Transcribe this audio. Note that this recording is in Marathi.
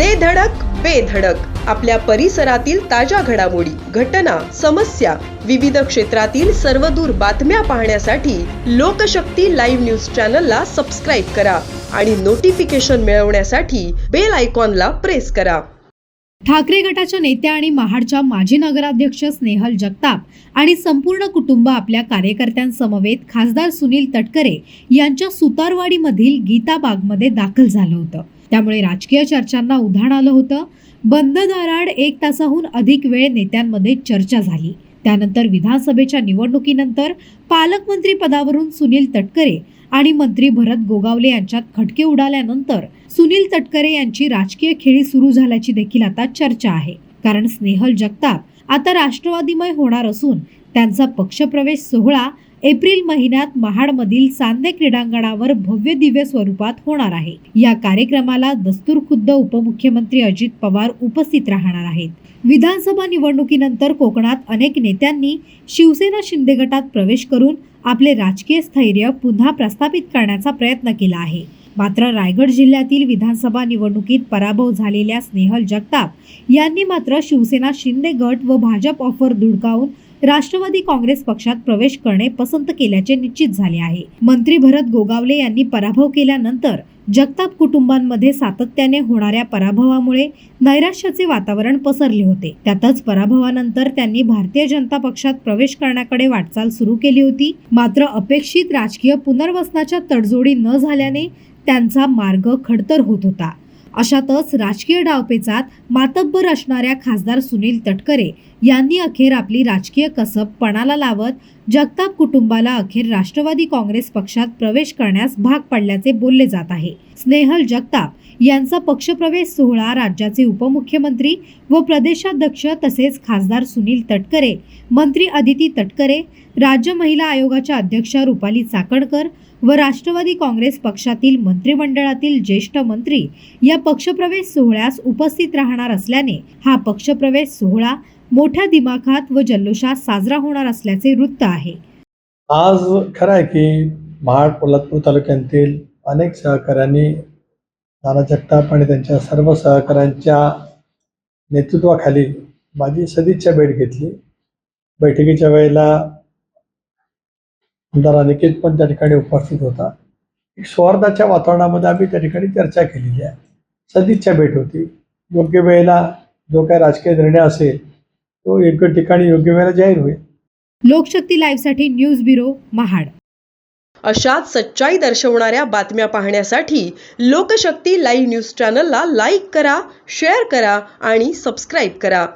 दे धडक बेधडक आपल्या परिसरातील ताज्या घडामोडी घटना समस्या विविध क्षेत्रातील सर्वदूर बातम्या पाहण्यासाठी लोकशक्ती लाईव्ह न्यूज चॅनलला सबस्क्राईब करा आणि नोटिफिकेशन मिळवण्यासाठी बेल आयकॉनला प्रेस करा. ठाकरे गटाच्या नेत्या आणि महाडच्या माजी नगराध्यक्ष स्नेहल जगताप आणि संपूर्ण कुटुंब आपल्या कार्यकर्त्यांसमवेत खासदार सुनील तटकरे यांच्या सुतारवाडीमधील गीता बागमध्ये दाखल झालं होतं. त्यामुळे राजकीय चर्चांना उधाण आलं होतं. बंद दराड एक तासाहून अधिक वेळ नेत्यांमध्ये चर्चा झाली. त्यानंतर विधानसभेच्या निवडणुकीनंतर पालकमंत्री पदावरून सुनील तटकरे आणि मंत्री भरत गोगावले यांच्यात खटके उडाल्यानंतर सुनील तटकरे यांची राजकीय खेळी सुरू झाल्याची देखील आता चर्चा आहे. कारण स्नेहल जगताप आता राष्ट्रवादीमय होणार असून त्यांचा पक्षप्रवेश सोहळा एप्रिल महिन्यात महाडमधील सांदे क्रीडांगणावर भव्य दिव्य स्वरूपात होणार आहे. या कार्यक्रमाला दस्तूर खुद्द उपमुख्यमंत्री अजित पवार उपस्थित राहणार आहेत. विधानसभा निवडणुकीनंतर कोकणात अनेक नेत्यांनी शिवसेना शिंदे गटात प्रवेश करून आपले राजकीय स्थैर्य पुन्हा प्रस्थापित करण्याचा प्रयत्न केला आहे. मात्र रायगड जिल्ह्यातील विधानसभा निवडणुकीत पराभव झालेल्या स्नेहल जगताप यांनी मात्र शिवसेना शिंदे गट व भाजप ऑफर धुडकावून राष्ट्रवादी काँग्रेस पक्षात प्रवेश करणे पसंत केल्याचे निश्चित झाले आहे. मंत्री भरत गोगावले यांनी पराभव केल्यानंतर जगताप कुटुंबांमध्ये सातत्याने होणाऱ्या पराभवामुळे नैराश्याचे वातावरण पसरले होते. त्यातच पराभवानंतर त्यांनी भारतीय जनता पक्षात प्रवेश करण्याकडे वाटचाल सुरू केली होती. मात्र अपेक्षित राजकीय पुनर्वसनाच्या तडजोडी न झाल्याने त्यांचा मार्ग खडतर होत होता. अशातच राजकीय डावपेचात मातब्बर असणाऱ्या खासदार सुनील तटकरे यांनी अखेर आपली राजकीय कसब पणाला लावत जगताप कुटुंबाला अखेर राष्ट्रवादी काँग्रेस पक्षात प्रवेश करण्यास भाग पडल्याचे बोलले जात आहे. स्नेहल जगताप यांचा पक्षप्रवेश सोहळा राज्याचे उपमुख्यमंत्री व प्रदेशाध्यक्ष तसेच खासदार सुनील तटकरे मंत्री अदिती तटकरे राज्य महिला आयोगाच्या अध्यक्षा रुपाली चाकणकर व राष्ट्रवादी काँग्रेस पक्षातील मंत्रिमंडळातील ज्येष्ठ मंत्री या पक्षप्रवेश सोहळ्यास उपस्थित राहणार असल्याने हा पक्षप्रवेश सोहळा मोठ्या दिमाखात व जल्लोषात साजरा होणार असल्याचे वृत्त आहे. आज खरं आहे की महाड पोलादपूर तालुक्यातील अनेक सहकाऱ्यांनी नाना जगताप आणि त्यांच्या सर्व सहकाऱ्यांच्या नेतृत्वाखाली माझी सदिच्छा भेट घेतली. बैठकीच्या वेळेला आमदार अनिकेत पण त्या ठिकाणी उपस्थित होता. एक सौहार्दाच्या वातावरणामध्ये आम्ही त्या ठिकाणी चर्चा केलेली आहे. सदिच्छा भेट होती. योग्य वेळेला जो काही राजकीय निर्णय असेल तो योग्य ठिकाणी योग्य वेळेला जाहीर होईल. लोकशक्ती लाईव्हसाठी न्यूज ब्युरो महाड. अशाच सच्चाई दर्शवणाऱ्या बातम्या पाहण्यासाठी लोकशक्ती लाईव्ह न्यूज चॅनलला लाईक करा शेअर करा आणि सबस्क्राईब करा.